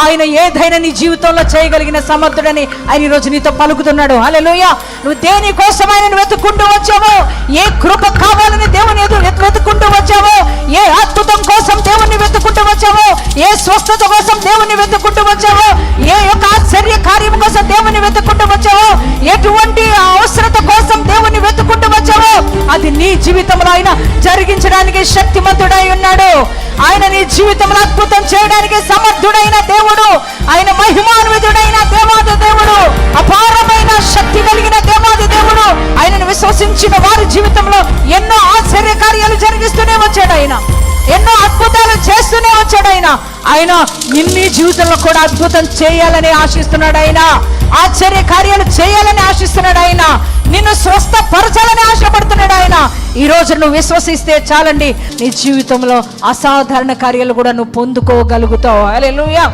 ఆయన ఏదైనా నీ జీవితంలో చేయగలిగిన సమర్థుడని ఆయన ఈరోజు నీతో పలుకుతున్నాడు. హల్లెలూయా. నువ్వు దేని కోసం ఆయన వెతుక్కుంటూ వచ్చావో ఏ కృప కావాలని దేవుని ఎదురు వెతుక్కుంటూ వచ్చావో ఏ అద్భుతం కోసం దేవుణ్ణి వెతుక్కుంటూ వచ్చావో ఏ స్వస్థత కోసం దేవుణ్ణి వెతుక్కుంటూ వచ్చావో ఏ యొక్క ఆశ్చర్య కార్యం కోసం దేవుణ్ణి వెతుక్కుంటూ వచ్చావో ఎటువంటి అవసరత కోసం దేవుణ్ణి వెతుక్కుంటూ వచ్చావో అది నీ జీవితంలో ఆయన జరిగించడానికి శక్తిమంతుడై ఉన్నాడు. ఆయన నీ జీవితంలో అద్భుతం చేయడానికి సమర్థుడైన దేవుడు. ఆయన మహిమాన్వితుడైన దేవాది దేవుడు. అపారమైన శక్తి కలిగిన దేవాది దేవుడు. ఆయనను విశ్వసించిన వారి జీవితంలో ఎన్నో ఆశ్చర్య కార్యాలు జరిగిస్తూనే వచ్చాడు ఆయన. ఎన్నో అద్భుతాలు చేస్తూనే వచ్చాడు ఆయన. ఆయన ఇన్ని జీవితంలో కూడా అద్భుతం చేయాలని ఆశిస్తున్నాడు ఆయన. ఆశ్చర్య కార్యాలు చేయాలని ఆశిస్తున్నాడు ఆయన. నిన్ను స్వస్థపరచాలని ఆశపడుతున్నాడు ఆయన. ఈ రోజు నువ్వు విశ్వసిస్తే చాలండి. నీ జీవితంలో అసాధారణ కార్యాలు కూడా నువ్వు పొందుకోగలుగుతావు. అలెలుయా